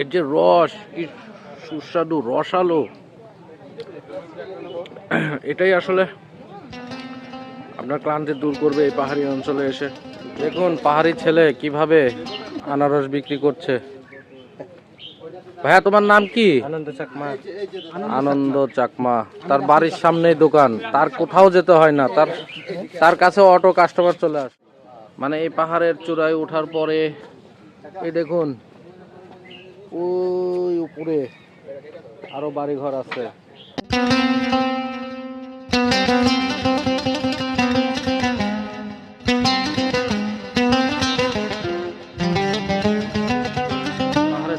এর যে রস কি সুস্বাদু রসালো। এটাই আসলে আপনার ক্লান্তি দূর করবে এই পাহাড়ি অঞ্চলে এসে। দেখুন পাহাড়ি ছেলে কীভাবে আনারস বিক্রি করছে। ভাইয়া তোমার নাম কি? আনন্দ চাকমা। আনন্দ চাকমা। তার বাড়ির সামনেই দোকান। তার কোথাও যেতে হয় না। তার তার কাছে অটো কাস্টমার চলে আসে। মানে এই পাহাড়ের চূড়ায় ওঠার পরে এই দেখুন ওই উপরে আরও বাড়ি ঘর আছে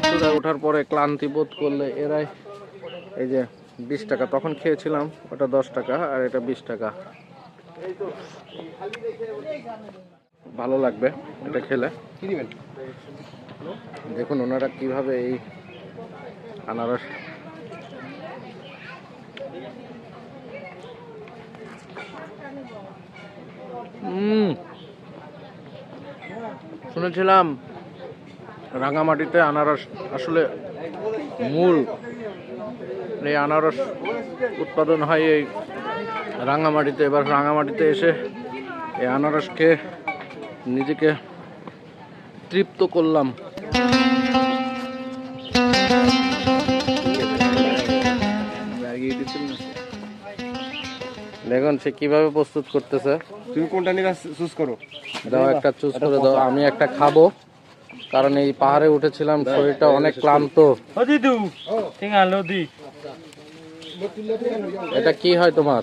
চূড়ায় ওঠার পরে ক্লান্তি বোধ করলে এরাই এই যে বিশ টাকা, তখন খেয়েছিলাম, ওটা দশ টাকা আর এটা বিশ টাকা। ভালো লাগবে এটা খেলে। দেখুন ওনারা কীভাবে এই আনারস শুনেছিলাম রাঙামাটিতে আনারস আসলে মূল। এই আনারস উৎপাদন হয় এই রাঙামাটিতে। এবার রাঙামাটিতে এসে এই আনারস খেয়ে নিজেকে তৃপ্ত করলাম। দেখুন সে কীভাবে প্রস্তুত করতেছে। তুমি কোনটা নিয়ে চুজ করো। দাও একটা চুজ করে দাও আমি একটা খাব। কারণ এই পাহাড়ে উঠেছিলাম শরীরটা অনেক ক্লান্ত। এটা কি হয় তোমার?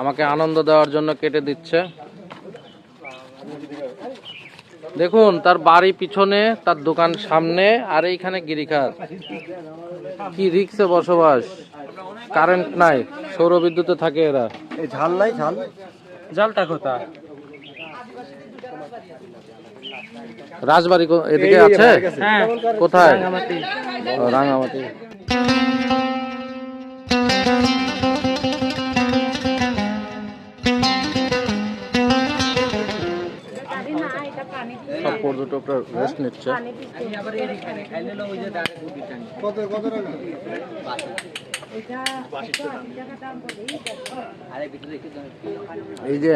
আমাকে আনন্দ দেওয়ার জন্য কেটে দিচ্ছে। দেখুন তার বাড়ি পিছনে তার দোকান সামনে আর এইখানে গিরিখাত। কি রিক্সে বসবাস। কারেন্ট নাই সৌর বিদ্যুতে থাকে এরা। এই ঝাল নাই ঝাল? জালটা কোথা রাজবাড়ি এদিকে আছে? হ্যাঁ। কোথায়? রাঙামাটি। সব পর্যটকরা রেস্ট নিচ্ছে। এই যে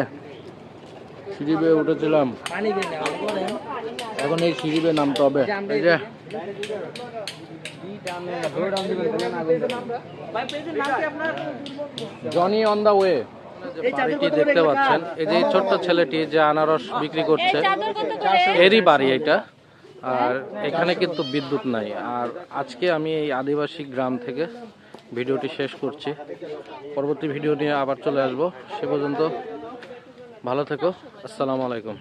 সিঁড়ি বেয়ে উঠেছিলাম। এখন এই সিঁড়ি বেয়ে নামতে হবে। এই যে। জনি অন দা ওয়ে দেখতে পাচ্ছেন। এই যে ছোট্ট ছেলেটি যে আনারস বিক্রি করছে এরই বাড়ি এটা। আর এখানে কিন্তু বিদ্যুৎ নাই। আর আজকে আমি এই আদিবাসী গ্রাম থেকে ভিডিওটি শেষ করছি। পরবর্তী ভিডিও নিয়ে আবার চলে আসব। সে পর্যন্ত ভালো থেকো। আসসালামু আলাইকুম।